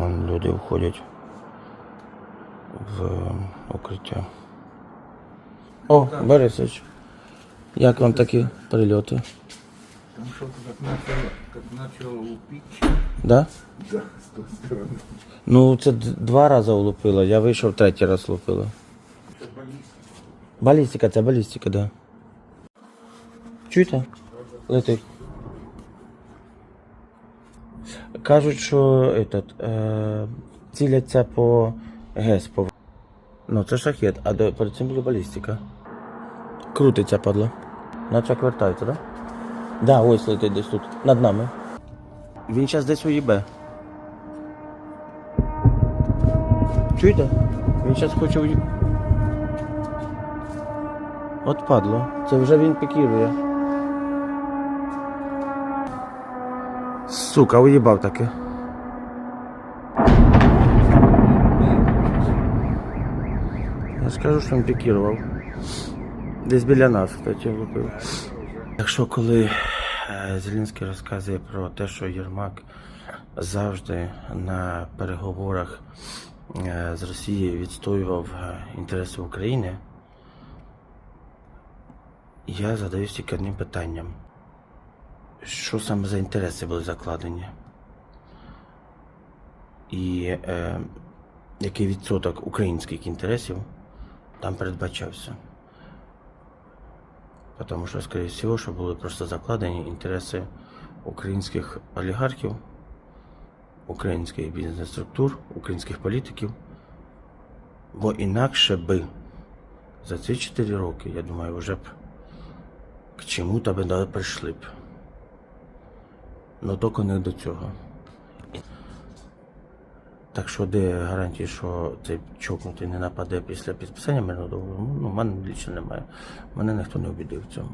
люди входять в е, укриття. О, Борисович, як вам такі прильоти? Там что-то как начало, как начало лупить. Да? Да, с той стороны. Ну, це д- два рази влупило, я вийшов третій раз влупило. Это баллиста. Балістика, це балістика, да. Чуєте? Летить. Кажуть, що этот, е, ціляться по ГЕС. По... Ну, це шахет, а до, перед цим була балістика. Крутиться, падла. Наче вертається, так? Да? Да, ось летить десь тут. Над нами. Він зараз десь уїбе. Чуєте? Він зараз хоче уїбе. От падло. Це вже він пікірує. Сука, уїбав таки. Я скажу, що він пікірував. Десь біля нас, кстати, влупив. Якщо коли е, Зеленський розказує про те, що Єрмак завжди на переговорах е, з Росією відстоював е, інтереси України, я задаюсь тільки одним питанням. Що саме за інтереси були закладені? І е, який відсоток українських інтересів там передбачався? Тому що, скоріше всього, що були просто закладені інтереси українських олігархів, українських бізнес-структур, українських політиків. Бо інакше би за ці 4 роки, я думаю, вже б к чому-то би прийшли б. Ну тільки не до цього. Так що де гарантії, що цей чокнутий не нападе після підписання мирного договору? Ну, в мене лічно немає. Мене ніхто не обідив в цьому.